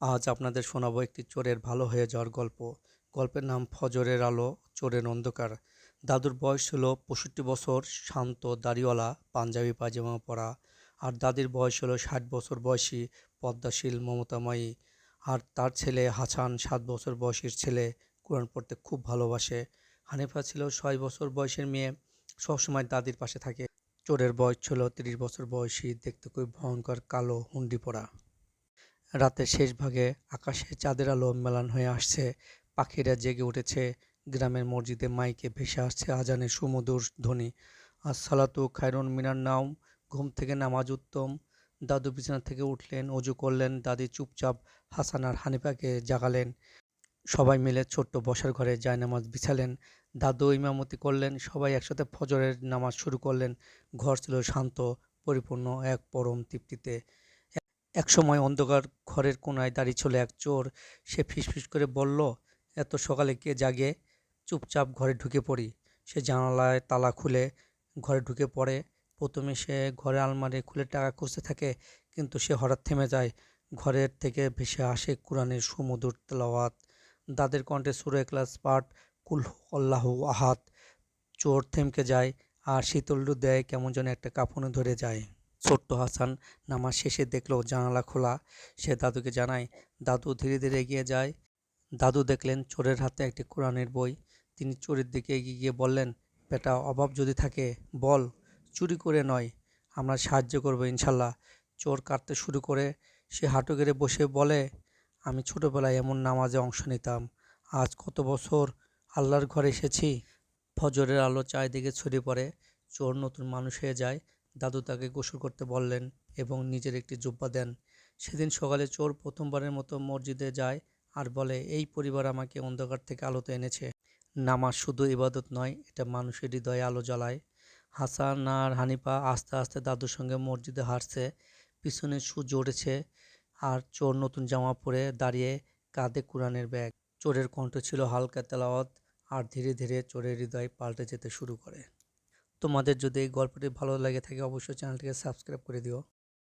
আজ আপনাদের শোনাবো একটি চোরের ভালো হয়ে যাওয়ার গল্প। গল্পের নাম ফজরের আলো, চোরের অন্ধকার। দাদুর বয়স ছিল পঁয়ষট্টি বছর, শান্ত, দাড়িওয়ালা, পাঞ্জাবি, পায়জামা পরা। আর দাদির বয়স হলো ষাট বছর বয়সী পদ্মাশীল মমতাময়ী। আর তার ছেলে হাসান সাত বছর বয়সীর ছেলে, কোরআন পড়তে খুব ভালোবাসে। হানিফা ছিল ছয় বছর বয়সের মেয়ে, সবসময় দাদির পাশে থাকে। চোরের বয়স ছিল তিরিশ বছর বয়সী, দেখতে খুব ভয়ঙ্কর, কালো, হুন্ডি পরা। রাতের শেষ ভাগে আকাশে চাঁদের আলো মেলান হয়ে আসছে। পাখিরা জেগে উঠেছে। গ্রামের মসজিদে মাইকে ভেসে আসছে আজানের সুমধুর ধ্বনি। আর সালাতু খায়রুন মিনার নাম ঘুম থেকে নামাজ উত্তম। দাদু বিছানা থেকে উঠলেন, অজু করলেন, দাদি চুপচাপ হাসান আর হানিফাকে জাগালেন। সবাই মিলে ছোট্ট বসার ঘরে জায়নামাজ বিছালেন। দাদু ইমামতি করলেন, সবাই একসাথে ফজরের নামাজ শুরু করলেন। ঘর ছিল শান্ত, পরিপূর্ণ এক পরম তৃপ্তিতে। একসময় অন্ধকার ঘরের কোনায় দাঁড়িয়ে ছিল এক চোর। সে ফিসফিস করে বলল, এত সকালে কে জাগে? চুপচাপ ঘরে ঢুকে পড়ি। সে জানালায় তালা খুলে ঘরে ঢুকে পড়ে। প্রথমে সে ঘরে আলমারি খুলে টাকা খুঁজতে থাকে, কিন্তু সে হঠাৎ থেমে যায়। ঘরের থেকে ভেসে আসে কোরআনের সুমধুর তেলাওয়াত। দাদের কণ্ঠে সুরে ক্লাস পাঠ, কুল আল্লাহ আহাত চোর থেমকে যায় আর শীতল দেয় কেমন যেন একটা কাঁপুনে ধরে যায়। ছোট্ট হাসান নামাজ শেষে দেখল জানালা খোলা। সে দাদুকে জানায়, দাদু ধীরে ধীরে এগিয়ে যায়। দাদু দেখলেন চোরের হাতে একটি কোরআনের বই। তিনি চোরের দিকে এগিয়ে গিয়ে বললেন, বেটা, অভাব যদি থাকে, বল, চুরি করে নয়, আমরা সাহায্য করব ইনশাল্লাহ। চোর কাটতে শুরু করে, সে হাঁটু গেড়ে বসে বলে, আমি ছোটোবেলায় এমন নামাজে অংশ নিতাম, আজ কত বছর আল্লাহর ঘরে এসেছি। ফজরের আলো চারিদিকে ছড়িয়ে পড়ে, চোর নতুন মানুষ হয়ে যায় দাদু তাকে গোসল করতে বললেন এবং নিজের একটি জুব্বা দেন। সেদিন সকালে চোর প্রথমবারের মতো মসজিদে যায় আর বলে, এই পরিবার আমাকে অন্ধকার থেকে আলোতে এনেছে। নামাজ শুধু ইবাদত নয়, এটা মানুষের হৃদয়ে আলো জ্বালায়। হাসান আর হানিফা আস্তে আস্তে দাদুর সঙ্গে মসজিদে হাঁটছে, পিছনে সূর্য উঠেছে আর চোর নতুন জামা পরে দাঁড়িয়ে কাঁধে কোরআনের ব্যাগ। চোরের কণ্ঠ ছিল হালকা তেলাওয়াত আর ধীরে ধীরে চোরের হৃদয় পাল্টে যেতে শুরু করে। তোমাদের যদি এই গল্পটি ভালো লেগে থাকে অবশ্যই চ্যানেলটিকে সাবস্ক্রাইব করে দিও।